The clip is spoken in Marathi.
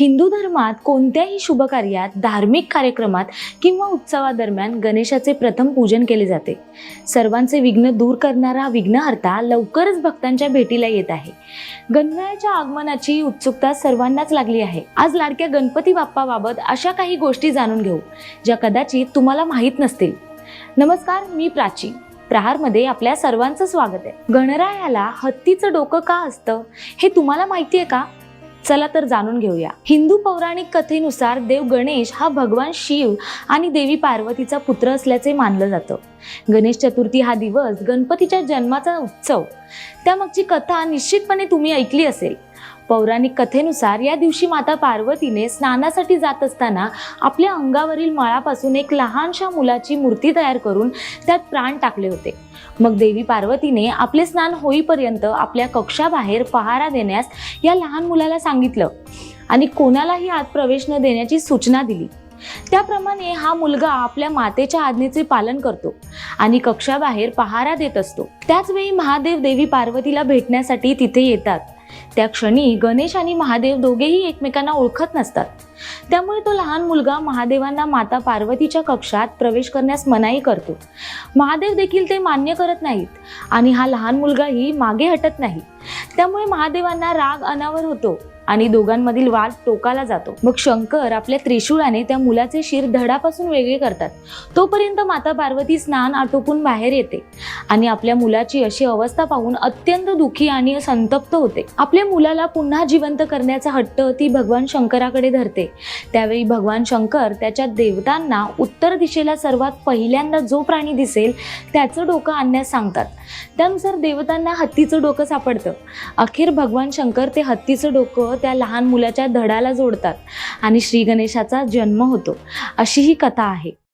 हिंदू धर्मात कोणत्याही शुभ कार्यात धार्मिक कार्यक्रमात किंवा उत्सवादरम्यान गणेशाचे प्रथम पूजन केले जाते. सर्वांचे विघ्न दूर करणारा विघ्नहर्ता लवकरच भक्तांच्या भेटीला येत आहे. गणरायाच्या आगमनाची उत्सुकता सर्वांनाच लागली आहे. आज लाडक्या गणपती बाप्पाबाबत अशा काही गोष्टी जाणून घेऊ ज्या कदाचित तुम्हाला माहीत नसतील. नमस्कार मी प्राची. प्रहारमध्ये आपल्या सर्वांचं स्वागत आहे. गणरायाला हत्तीचं डोकं का असतं हे तुम्हाला माहिती आहे का? चला तर जाणून घेऊया. हिंदू पौराणिक कथेनुसार देव गणेश हा भगवान शिव आणि देवी पार्वतीचा पुत्र असल्याचे मानलं जातं. गणेश चतुर्थी हा दिवस गणपतीच्या जन्माचा उत्सव. त्यामागची कथा निश्चितपणे तुम्ही ऐकली असेल. पौराणिक कथेनुसार या दिवशी माता पार्वतीने स्नानासाठी जात असताना आपल्या अंगावरील मळापासून एक लहानशा मुलाची मूर्ती तयार करून त्यात प्राण टाकले होते. मग देवी पार्वतीने आपले स्नान होईपर्यंत आपल्या कक्षाबाहेर पहारा देण्यास या लहान मुलाला सांगितलं आणि कोणालाही आत प्रवेश न देण्याची सूचना दिली. त्याप्रमाणे हा मुलगा आपल्या मातेच्या आज्ञेचे पालन करतो आणि कक्षाबाहेर पहारा देत असतो. त्याच वेळी महादेव देवी पार्वतीला भेटण्यासाठी तिथे येतात. त्या क्षणी गणेश आणि महादेव दोघेही एकमेकांना ओळखत नसतात. त्यामुळे तो लहान मुलगा महादेवांना माता पार्वतीच्या कक्षात प्रवेश करण्यास मनाई करतो. महादेव देखील ते मान्य करत नाहीत आणि हा लहान मुलगाही मागे हटत नाही. त्यामुळे महादेवांना राग अनावर होतो. आणि दोघांमधील वाद टोकाला जातो. मग शंकर आपल्या त्रिशूळाने त्या मुलाचे शिर धडापासून वेगळे करतात. तोपर्यंत माता पार्वती स्नान आटोपून बाहेर येते आणि आपल्या मुलाची अशी अवस्था पाहून अत्यंत दुखी आणि संतप्त होते. आपल्या मुलाला पुन्हा जिवंत करण्याचा हट्ट ती भगवान शंकराकडे धरते. त्यावेळी भगवान शंकर त्याच्या देवतांना उत्तर दिशेला सर्वात पहिल्यांदा जो प्राणी दिसेल त्याचं डोकं आणण्यास सांगतात. त्यानुसार देवतांना हत्तीचं डोकं सापडतं. अखेर भगवान शंकर ते हत्तीचं डोकं त्या लहान मुलाच्या धडाला जोडतात आणि श्री गणेशाचा जन्म होतो. अशी ही कथा आहे.